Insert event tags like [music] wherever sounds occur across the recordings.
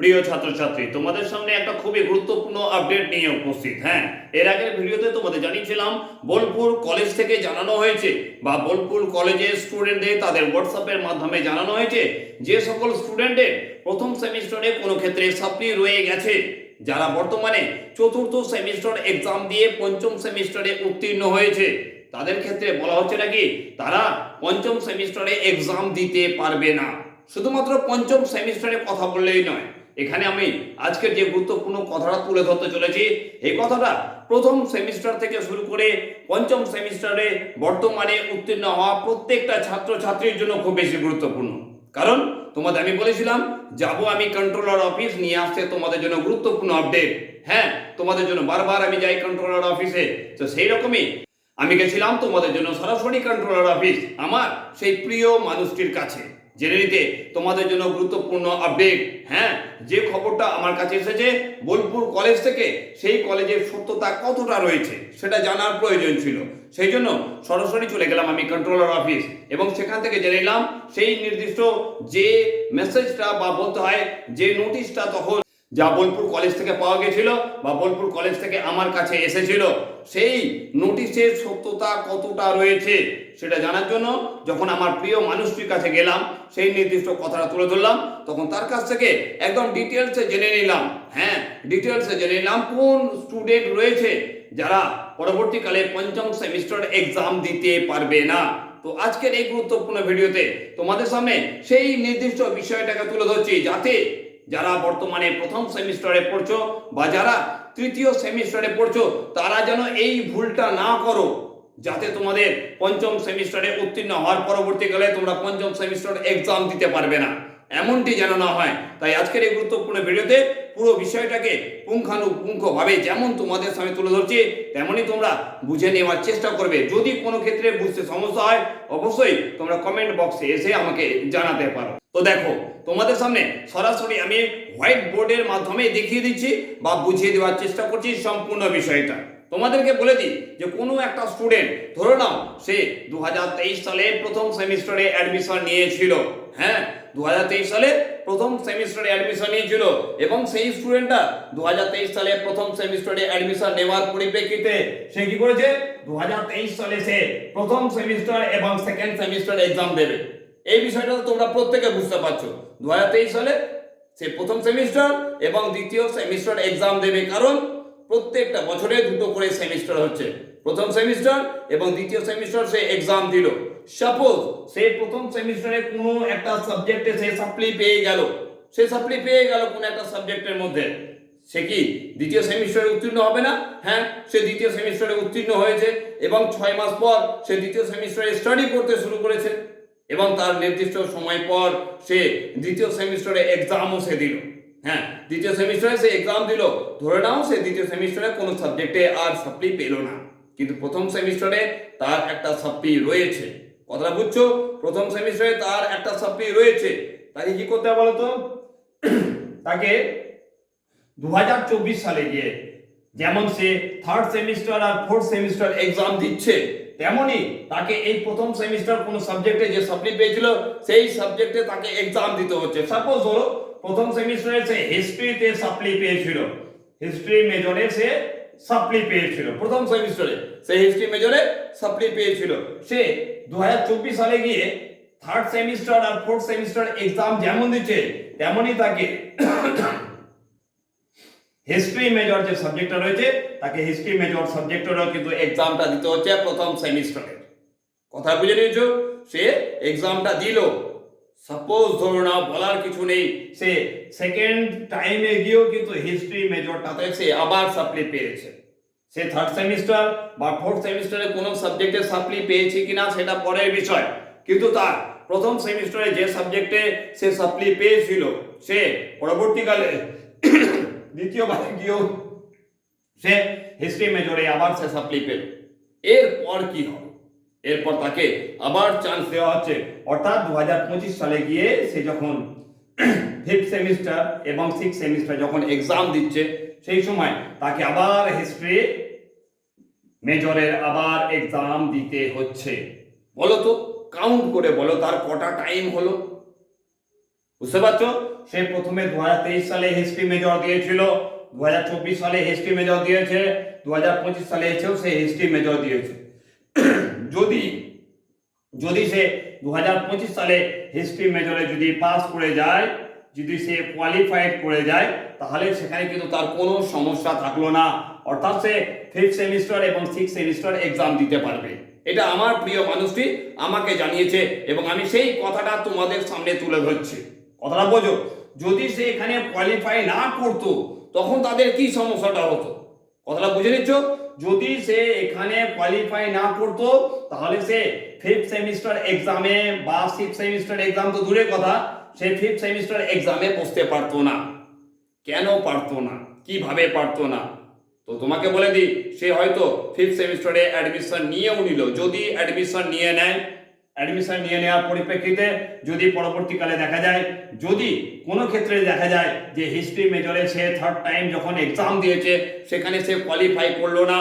প্রিয় ছাত্রছাত্রী, তোমাদের সামনে একটা খুবই গুরুত্বপূর্ণ আপডেট নিয়ে উপস্থিত। হ্যাঁ এর আগের ভিডিওতে তোমাদের জানিয়েছিলাম, বোলপুর কলেজ থেকে জানানো হয়েছে বা বোলপুর কলেজের স্টুডেন্টদের তাদের হোয়াটসঅ্যাপের মাধ্যমে জানানো হয়েছে যে সকল স্টুডেন্টের প্রথম সেমিস্টারে কোনো ক্ষেত্রে সাপ্লি রয়ে গেছে। যারা বর্তমানে চতুর্থ সেমিস্টার এক্সাম দিয়ে পঞ্চম সেমিস্টারে উত্তীর্ণ হয়েছে, তাদের ক্ষেত্রে বলা হচ্ছে নাকি তারা পঞ্চম সেমিস্টারে এক্সাম দিতে পারবে না। শুধুমাত্র পঞ্চম সেমিস্টারে কথা বললেই নয় এখানে আমি আজকের যে গুরুত্বপূর্ণ কথাটা তুলে ধরতে চলেছি, এই কথাটা প্রথম সেমিস্টার থেকে শুরু করে পঞ্চম সেমিস্টারে বর্তমানে উত্তীর্ণ হওয়া প্রত্যেকটা ছাত্রছাত্রীর জন্য খুব বেশি গুরুত্বপূর্ণ। কারণ তোমাদের আমি বলেছিলাম, যাব আমি কন্ট্রোলার অফিস নিয়ে আসতে তোমাদের জন্য গুরুত্বপূর্ণ আপডেট হ্যাঁ তোমাদের জন্য বারবার আমি যাই কন্ট্রোলার অফিসে তো সেই রকমই আমি গেছিলাম তোমাদের জন্য সরাসরি কন্ট্রোলার অফিস আমার সেই প্রিয় মানুষটির কাছে। জেনে নিতে তোমাদের জন্য গুরুত্বপূর্ণ আপডেট হ্যাঁ যে খবরটা আমার কাছে এসেছে, বোলপুর কলেজ থেকে সেই কলেজের সত্যতা কতটা রয়েছে সেটা জানার প্রয়োজন ছিল। সেই জন্য সরাসরি চলে গেলাম আমি কন্ট্রোলার অফিস এবং সেখান থেকে জেনে নিলাম, সেই নির্দিষ্ট যে মেসেজটা বা বলতে হয়, যে নোটিশটা তখন যা বোলপুর কলেজ থেকে পাওয়া গেছিল বা বোলপুর কলেজ থেকে আমার কাছে এসেছিল, সেই নোটিশের সত্যতা কতটা রয়েছে সেটা জানার জন্য যখন আমার প্রিয় মানুষটির কাছে গেলাম, সেই নির্দিষ্ট কথাটা তুলে ধরলাম, তখন তার কাছ থেকে একদম ডিটেলসে জেনে নিলাম। হ্যাঁ ডিটেলসে জেনে নিলাম কোন স্টুডেন্ট রয়েছে যারা পরবর্তীকালে পঞ্চম সেমিস্টার এক্সাম দিতে পারবে না। তো আজকের এই গুরুত্বপূর্ণ ভিডিওতে তোমাদের সামনে সেই নির্দিষ্ট বিষয়টাকে তুলে ধরছি যাতে যারা বর্তমানে প্রথম সেমিস্টারে পড়ছো বা যারা তৃতীয় সেমিস্টারে পড়ছো, তারা যেন এই ভুলটা না করো, যাতে তোমাদের পঞ্চম সেমিস্টারে উত্তীর্ণ হওয়ার পরবর্তীকালে তোমরা পঞ্চম সেমিস্টার এক্সাম দিতে পারবে না। এমনটি যেন না হয়। তাই আজকের এই গুরুত্বপূর্ণ ভিডিওতে পুরো বিষয়টাকে পুঙ্খানুপুঙ্খভাবে যেমন তোমাদের সামনে তুলে ধরছি, তেমনই তোমরা বুঝে নেওয়ার চেষ্টা করবে। যদি কোনো ক্ষেত্রে বুঝতে সমস্যা হয়, অবশ্যই তোমরা কমেন্ট বক্সে এসে আমাকে জানাতে পারো। তো দেখো, তোমাদের সামনে সরাসরি আমি হোয়াইট বোর্ডের মাধ্যমে দেখিয়ে দিচ্ছি বা বুঝিয়ে দেওয়ার চেষ্টা করছি সম্পূর্ণ বিষয়টা। তোমাদেরকে বলে দিই যে কোনো একটা স্টুডেন্ট ধরে নাও, সে দু সালে প্রথম সেমিস্টারে অ্যাডমিশন নিয়েছিল। হ্যাঁ দু হাজার তেইশ সালে প্রথম সেমিস্টারে অ্যাডমিশন নিয়েছিল এবং সেই স্টুডেন্টটা দু সালে প্রথম সেমিস্টারে অ্যাডমিশন নেওয়ার পরিপ্রেক্ষিতে সে কি করেছে? দু হাজার তেইশ সালে সে প্রথম সেমিস্টার এবং সেকেন্ড সেমিস্টার এক্সাম দেবে। এই বিষয়টা তো তোমরা প্রত্যেকে বুঝতে পারছ। দু সালে সে প্রথম সেমিস্টার এবং দ্বিতীয় সেমিস্টার এক্সাম দেবে কারণ প্রত্যেকটা বছরে দুটো করে সেমিস্টার হচ্ছে। প্রথম সেমিস্টার এবং দ্বিতীয় সেমিস্টার সে এক্সাম দিল। সাপোজ সে প্রথম সেমিস্টারে কোনো একটা সাবজেক্টে সে সাপ্লি পেয়ে গেল। সে সাপ্লি পেয়ে গেল কোনো একটা সাবজেক্টের মধ্যে। সে কি দ্বিতীয় সেমিস্টারে উত্তীর্ণ হবে না? হ্যাঁ সে দ্বিতীয় সেমিস্টারে উত্তীর্ণ হয়েছে এবং ছয় মাস পর সে দ্বিতীয় সেমিস্টারে স্টাডি করতে শুরু করেছে। এবং তার নির্দিষ্ট সময় পর সে দ্বিতীয় সেমিস্টারে এক্সামও সে দিল। হ্যাঁ দ্বিতীয় সেমিস্টারে সে এক্সাম দিল। ধরে নাও সে দ্বিতীয় সেমিস্টারে কোনো সাবজেক্টে আর সাপ্লি পেল না। কিন্তু প্রথম সেমিস্টারে তার একটা সাপ্লি রয়েছে। কথাটা বুঝছ? প্রথম সেমিস্টারে তার একটা সাপ্লি রয়েছে। তাকে কি করতে হবে বলতো? [clears throat] তাকে দু হাজার চব্বিশ সালে গিয়ে যেমন সে থার্ড সেমিস্টার আর ফোর্থ সেমিস্টার এক্সাম দিচ্ছে তেমনি তাকে এই প্রথম সেমিস্টার কোন সাবজেক্টে যে সাপ্লি পেয়েছিল, সেই সাবজেক্টে তাকে এক্সাম দিতে হচ্ছে। সাপোজ হলো প্রথম সেমিস্টারে সে হিস্ট্রিতে সাপ্লি পেয়েছিল। হিস্ট্রি মেজরে সে সাপ্লি পেয়েছিল। প্রথম সেমিস্টারে সে হিস্ট্রি মেজরে সাপ্লি পেয়েছিল। সে দু হাজার চব্বিশ সালে গিয়ে থার্ড সেমিস্টার আর ফোর্থ সেমিস্টার এক্সাম যেমন দিচ্ছে তেমনই তাকে হিস্ট্রি মেজর যে সাবজেক্টটা রয়েছে, তাকে হিস্ট্রি মেজর সাবজেক্টেরও কিন্তু এক্সামটা দিতে হচ্ছে প্রথম সেমিস্টারে কথা বুঝে নিয়েছো? সে এক্সামটা দিল। সাপোজ ধরো না, বলার কিছু নেই। সে সেকেন্ড টাইমে গিয়েও কিন্তু হিস্ট্রি মেজরটাতে সে আবার সাপ্লি পেয়েছে। সে থার্ড সেমিস্টার বা ফোর্থ সেমিস্টারে কোনো সাবজেক্টে সাপ্লি পেয়েছে কিনা সেটা পরের বিষয়। কিন্তু তার প্রথম সেমিস্টারে যে সাবজেক্টে সে সাপ্লি পেয়েছিল, সে পরবর্তীকালে দ্বিতীয়বার গিয়েও সে হিস্ট্রি মেজরে আবার সে সাপ্লি পেল। এরপর কি হবে? এরপর তাকে আবার চান্স দেওয়া হচ্ছে। অর্থাৎ দু হাজার পঁচিশ সালে গিয়ে সে যখন [clears throat] ফিফথ সেমিস্টার এবং সিক্স সেমিস্টার যখন এক্সাম দিচ্ছে, সেই সময় তাকে আবার হিস্ট্রি মেজরের আবার এক্সাম দিতে হচ্ছে। বলো তো কাউন্ট করে বলো, তার কটা টাইম হলো? বুঝতে পারছ? সে প্রথমে দু হাজার তেইশ সালে হিস্ট্রি মেজর দিয়েছিল দু হাজার চব্বিশ সালে হিস্ট্রি মেজর দিয়েছে দু হাজার পঁচিশ সালে এসেও সে হিস্ট্রি মেজর দিয়েছে। যদি যদি সে দু হাজার পঁচিশ সালে হিস্ট্রি মেজরে যদি পাস করে যায়, যদি সে কোয়ালিফাইড করে যায়, তাহলে সেখানে কিন্তু তার কোনো সমস্যা থাকল না। অর্থাৎ সে ফিফথ সেমিস্টার এবং সিক্স সেমিস্টার এক্সাম দিতে পারবে। এটা আমার প্রিয় মানুষটি আমাকে জানিয়েছে এবং আমি সেই কথাটা তোমাদের সামনে তুলে ধরছি। কথাটা বোঝো। যদি সে এখানে কোয়ালিফাই না করতো, তখন তাদের কি সমস্যাটা হতো? কথাটা বুঝে নিচ্ছ? যদি সে এখানে কোয়ালিফাই না করতো, তাহলে সে ফিফথ সেমিস্টার এক্সামে বা সিক্স সেমিস্টার এক্সাম তো দূরের কথা, সে ফিফথ সেমিস্টার এক্সামে বসতে পারতো না। কেন পারতো না? কীভাবে পারতো না? তো তোমাকে বলে দিই, সে হয়তো ফিফথ সেমিস্টারে অ্যাডমিশন নিয়েও নিল। যদি অ্যাডমিশন নিয়ে নেয় অ্যাডমিশন নিয়ে নেওয়ার পরিপ্রেক্ষিতে যদি পরবর্তীকালে দেখা যায়, যদি কোনো ক্ষেত্রে দেখা যায় যে হিস্ট্রি মেজরে সে থার্ড টাইম যখন এক্সাম দিয়েছে, সেখানে সে কোয়ালিফাই করল না,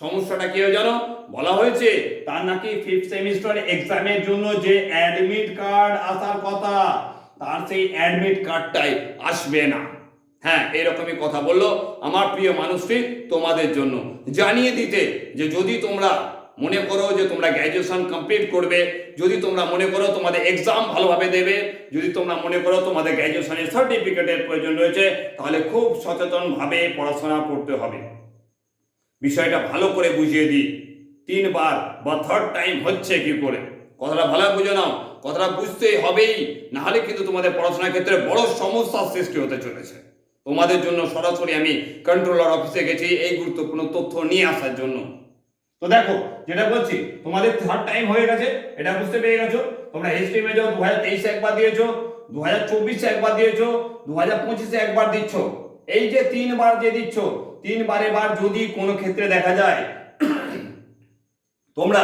সমস্যাটা কি জানো? বলা হয়েছে তার নাকি ফিফথ সেমিস্টার এক্সামের জন্য যে অ্যাডমিট কার্ড আসার কথা, তার সেই অ্যাডমিট কার্ডটাই আসবে না। হ্যাঁ এরকমই কথা বলল আমার প্রিয় মানুষটি তোমাদের জন্য। জানিয়ে দিতে যে যদি তোমরা মনে করো যে তোমরা গ্র্যাজুয়েশন কমপ্লিট করবে, যদি তোমরা মনে করো তোমাদের এক্সাম ভালোভাবে দেবে, যদি তোমরা মনে করো তোমাদের গ্র্যাজুয়েশনের সার্টিফিকেটের প্রয়োজন রয়েছে, তাহলে খুব সচেতনভাবে পড়াশোনা করতে হবে। বিষয়টা ভালো করে বুঝিয়ে দিই। তিনবার বা থার্ড টাইম হচ্ছে কি করে? কথাটা ভালো বুঝে নাও। কথাটা বুঝতেই হবেই, নাহলে কিন্তু তোমাদের পড়াশোনার ক্ষেত্রে বড় সমস্যার সৃষ্টি হতে চলেছে। তোমাদের জন্য সরাসরি আমি কন্ট্রোলার অফিসে গেছি, এই গুরুত্বপূর্ণ তথ্য নিয়ে আসার জন্য। তো দেখো, যেটা বলছি, তোমাদের থার্ড টাইম হয়ে গেছে, এটা বুঝতে পেরে গেছো? তোমরা হিস্ট্রি মেজর দু হাজার তেইশে একবার দিয়েছ দু হাজার চব্বিশে একবার দিয়েছ দু হাজার পঁচিশে একবার দিচ্ছ। এই যে তিনবার যে দিচ্ছ, তিনবারে বার যদি কোনো ক্ষেত্রে দেখা যায়, তোমরা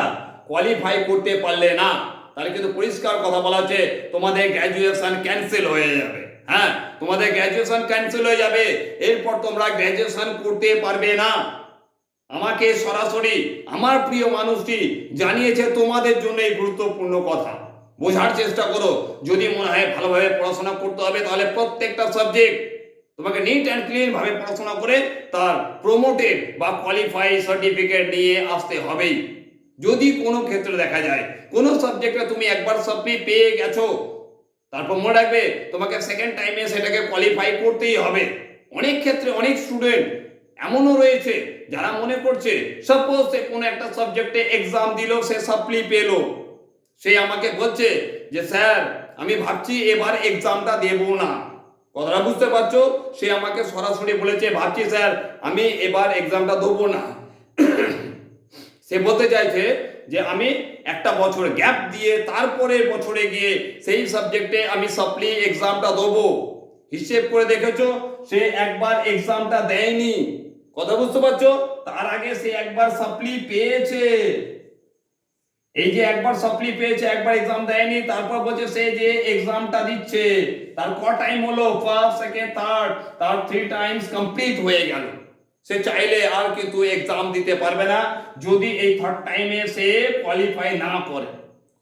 কোয়ালিফাই করতে পারলে না, তাহলে কিন্তু পরিষ্কার কথা বলা হচ্ছে, তোমাদের গ্র্যাজুয়েশন ক্যান্সেল হয়ে যাবে। হ্যাঁ তোমাদের গ্র্যাজুয়েশন ক্যান্সেল হয়ে যাবে, এরপর তোমরা গ্র্যাজুয়েশন করতে পারবে না। আমাকে সরাসরি আমার প্রিয় মানুষটি জানিয়েছে তোমাদের জন্য এই গুরুত্বপূর্ণ কথা। বোঝার চেষ্টা করো। যদি মনে হয় ভালোভাবে পড়াশোনা করতে হবে, তাহলে প্রত্যেকটা সাবজেক্ট তোমাকে নিট অ্যান্ড ক্লিন ভাবে পড়াশোনা করে তার প্রমোটেড বা কোয়ালিফাই সার্টিফিকেট নিয়ে আসতে হবেই। যদি কোনো ক্ষেত্রে দেখা যায়, কোনো সাবজেক্টে তুমি একবার সাপ্লি পেয়ে গেছো, তারপর মনে রাখবে তোমাকে সেকেন্ড টাইমে সেটাকে কোয়ালিফাই করতেই হবে। অনেক ক্ষেত্রে অনেক স্টুডেন্ট এমনও রয়েছে যারা মনে করছে সাপোজ সে কোনো একটা সাবজেক্টে এক্সাম দিল, সে সাপ্লি পেল। সে আমাকে বলছে যে, স্যার, আমি ভাবছি এবার এক্সামটা দেব না। কথাটা বুঝতে পারছ? সে আমাকে সরাসরি বলেছে, ভাবছি স্যার, আমি এবার এক্সামটা দেবো না। সে বলতে চাইছে যে, আমি একটা বছর গ্যাপ দিয়ে তারপরে বছরে গিয়ে সেই সাবজেক্টে আমি সাপ্লি এক্সামটা দেবো। হিসেব করে দেখেছ? সে একবার এক্সামটা দেয়নি। কথা বুঝতে পারছ? তার আগে সে একবার সাপ্লি পেয়েছে। এই যে একবার সাপ্লি পেয়েছে, একবার এক্সাম দেয়নি, তারপর বলছে সে যে এক্সামটা দিচ্ছে। তার ক টাইম হলো? ফার্স্ট সেকেন্ড থার্ড তার থ্রি টাইমস কমপ্লিট হয়ে গেল। সে চাইলে আর কিন্তু এক্সাম দিতে পারবে না, যদি এই থার্ড টাইমে সে কোয়ালিফাই না করে।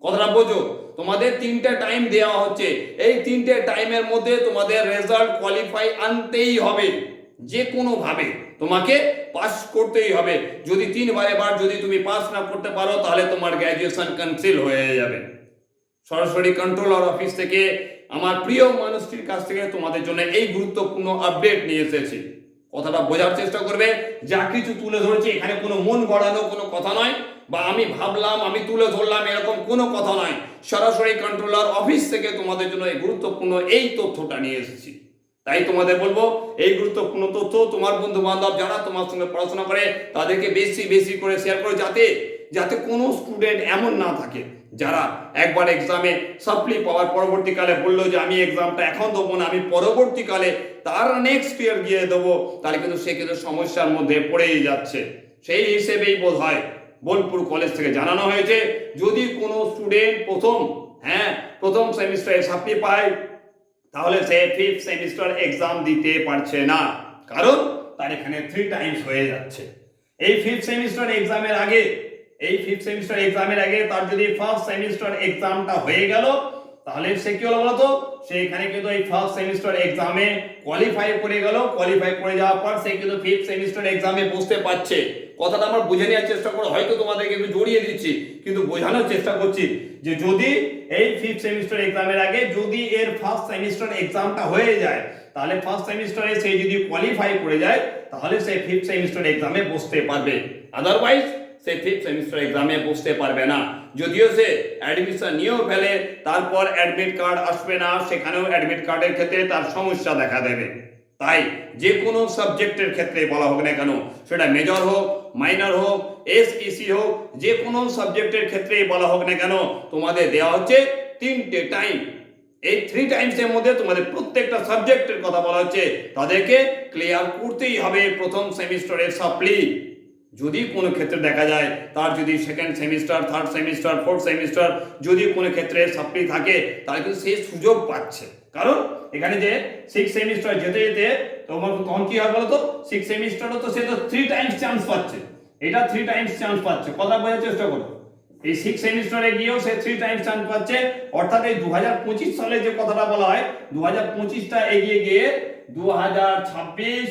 কথাটা বোঝো তোমাদের তিনটে টাইম দেওয়া হচ্ছে। এই তিনটে টাইমের মধ্যে তোমাদের রেজাল্ট কোয়ালিফাই আনতেই হবে। যে কোনো ভাবে তোমাকে পাস করতেই হবে। যদি তিনবারে বার যদি তুমি পাস না করতে পারো, তাহলে তোমার গ্র্যাজুয়েশন ক্যান্সেল হয়ে যাবে। সরাসরি কন্ট্রোলার অফিস থেকে আমার প্রিয় মানুষটির কাছ থেকে তোমাদের জন্য এই গুরুত্বপূর্ণ আপডেট নিয়ে এসেছি। কথাটা বোঝার চেষ্টা করবে, যা কিছু তুলে ধরেছি, এখানে কোনো মন গড়ানো কোনো কথা নয়, বা আমি ভাবলাম, আমি তুলে ধরলাম, এরকম কোনো কথা নয়। সরাসরি কন্ট্রোলার অফিস থেকে তোমাদের জন্য এই গুরুত্বপূর্ণ এই তথ্যটা নিয়ে এসেছি। তাই তোমাদের বলব, এই গুরুত্বপূর্ণ তথ্য তোমার বন্ধু বান্ধব যারা তোমার সঙ্গে পড়াশোনা করে, তাদেরকে বেশি বেশি করে শেয়ার করো যাতে যাতে কোনো স্টুডেন্ট এমন না থাকে, যারা একবার এক্সামে সাপ্লি পাওয়ার পরবর্তীকালে বলল যে, আমি এক্সামটা এখন দেবো না, আমি পরবর্তীকালে তার নেক্সট ইয়ার গিয়ে দেবো, তাহলে কিন্তু সে কিন্তু সমস্যার মধ্যে পড়েই যাচ্ছে। সেই হিসেবেই বোধ হয় বোলপুর কলেজ থেকে জানানো হয়েছে, যদি কোনো স্টুডেন্ট প্রথম হ্যাঁ প্রথম সেমিস্টারে সাপ্লি পায় তাহলে সে ফিফথ সেমিস্টার এক্সাম দিতে পারছে না। কারণ তার এখানে থ্রি টাইমস হয়ে যাচ্ছে। এই ফিফথ সেমিস্টার এক্সামের আগে, এই ফিফথ সেমিস্টার এক্সামের আগে তার যদি ফার্স্ট সেমিস্টার এক্সামটা হয়ে গেল, তাহলে সে কি হলো বলতো? সে এখানে কিন্তু এই ফার্স্ট সেমিস্টার এক্সামে কোয়ালিফাই করে গেল। কোয়ালিফাই করে যাওয়ার পর সে কিন্তু ফিফথ সেমিস্টার এক্সামে বসতে পারছে। কথাটা আমরা বুঝে নেওয়ার চেষ্টা করো হয়তো তোমাদেরকে একটু জড়িয়ে দিচ্ছি, কিন্তু বোঝানোর চেষ্টা করছি যে যদি এই ফিফথ সেমিস্টার এক্সামের আগে যদি এর ফার্স্ট সেমিস্টার এক্সামটা হয়ে যায়, তাহলে ফার্স্ট সেমিস্টারে সে যদি কোয়ালিফাই করে যায়, তাহলে সে ফিফথ সেমিস্টার এক্সামে বসতে পারবে। আদারওয়াইজ সে ফিফথ সেমিস্টার এক্সামে বসতে পারবে না। যদিও সে অ্যাডমিশন নিয়েও ফেলে, তারপর অ্যাডমিট কার্ড আসবে না, সেখানেও অ্যাডমিট কার্ডের ক্ষেত্রে তার সমস্যা দেখা দেবে। তাই যে কোনো সাবজেক্টের ক্ষেত্রে বলা হোক না কেন, সেটা মেজর হোক মাইনর হোক এসইসি হোক, যে কোনো সাবজেক্টের ক্ষেত্রে বলা হোক না কেন, তোমাদের দেওয়া হচ্ছে তিনটে টাইম এই থ্রি টাইমসের মধ্যে তোমাদের প্রত্যেকটা সাবজেক্টের কথা বলা হচ্ছে, তাদেরকে ক্লিয়ার করতেই হবে প্রথম সেমিস্টারের সাপ্লি যদি কোনো ক্ষেত্রে দেখা যায়, তার যদি second semester third semester fourth semester যদি কোনো ক্ষেত্রে সাপ্লি থাকে তাহলে কিন্তু সে সুযোগ পাচ্ছে। কারণ এখানে যে সিক্স সেমিস্টার যেতে যেতে তোমার তখন কি হয় বলতো? সিক্স সেমিস্টারও তো সে তো থ্রি টাইমস চান্স পাচ্ছে। এটা থ্রি টাইমস চান্স পাচ্ছে। কথা বোঝার চেষ্টা করো। এই সিক্স সেমিস্টারে গিয়েও সে থ্রি টাইমস চান্স পাচ্ছে। অর্থাৎ এই দু হাজার পঁচিশ সালে যে কথাটা বলা হয় দু হাজার পঁচিশটা এগিয়ে গিয়ে দু হাজার ছাব্বিশ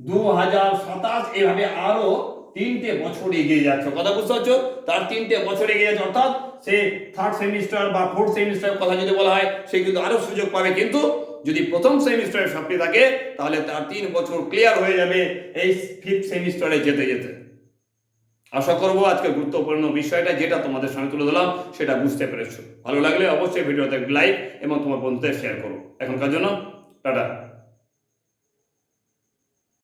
দু হাজার সাতাশ এভাবে আরও তিনটে বছর এগিয়ে যাচ্ছে। কথা বুঝতে পারছ? তার তিনটে বছর এগিয়ে যাচ্ছে, অর্থাৎ সে থার্ড সেমিস্টার বা ফোর্থ সেমিস্টার কথা যদি বলা হয়, সে কিন্তু আরও সুযোগ পাবে। কিন্তু যদি প্রথম সেমিস্টারে সাপ্লি থাকে, তাহলে তার তিন বছর ক্লিয়ার হয়ে যাবে এই ফিফথ সেমিস্টারে যেতে যেতে। আশা করব আজকে গুরুত্বপূর্ণ বিষয়টা যেটা তোমাদের সামনে তুলে ধরলাম, সেটা বুঝতে পেরেছ। ভালো লাগলে অবশ্যই ভিডিওতে লাইক এবং তোমার বন্ধুদের শেয়ার করো। এখনকার জন্য, টাটা।